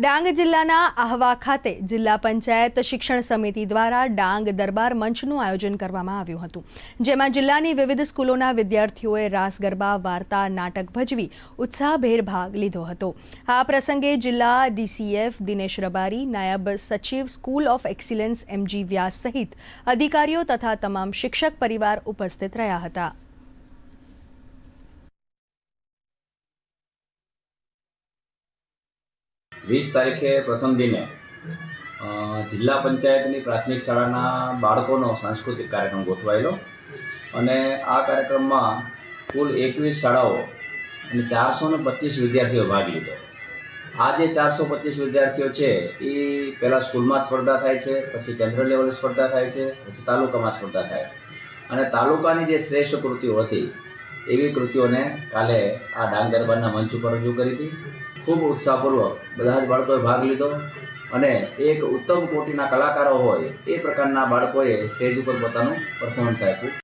ડાંગ જિલ્લાના આહવા ખાતે જિલ્લા પંચાયત શિક્ષણ સમિતિ દ્વારા ડાંગ દરબાર મંચનું આયોજન કરવામાં આવ્યું હતું. જેમાં જિલ્લાની વિવિધ સ્કૂલોના વિદ્યાર્થીઓએ રાસ ગરબા, વાર્તા, નાટક ભજવી ઉત્સાહભેર ભાગ લીધો હતો. આ પ્રસંગે જિલ્લા ડીસીએફ દિનેશ રબારી, નાયબ સચિવ school of excellence M G Vyas અધિકારીઓ તથા તમામ શિક્ષક પરિવાર ઉપસ્થિત રહ્યા હતા. વીસ તારીખે પ્રથમ દિને જિલ્લા પંચાયતની પ્રાથમિક શાળાના બાળકોનો સાંસ્કૃતિક કાર્યક્રમ ગોઠવાયેલો. અને આ કાર્યક્રમમાં કુલ એકવીસ શાળાઓ અને ચારસો ને પચીસ વિદ્યાર્થીઓ ભાગ લીધો. આ જે ચારસો પચીસ વિદ્યાર્થીઓ છે, એ પહેલાં સ્કૂલમાં સ્પર્ધા થાય છે, પછી કેન્દ્ર લેવલે સ્પર્ધા થાય છે, પછી તાલુકામાં સ્પર્ધા થાય. અને તાલુકાની જે શ્રેષ્ઠ કૃતિઓ હતી, એવી કૃતિઓને કાલે આ ડાંગ દરબારના મંચ ઉપર રજૂ કરી હતી. ખૂબ ઉત્સાહપૂર્વક બધા જ બાળકોએ ભાગ લીધો અને એક ઉત્તમ કોટીના કલાકારો હોય એ પ્રકારના બાળકોએ સ્ટેજ ઉપર પોતાનું પરફોર્મન્સ આપ્યું.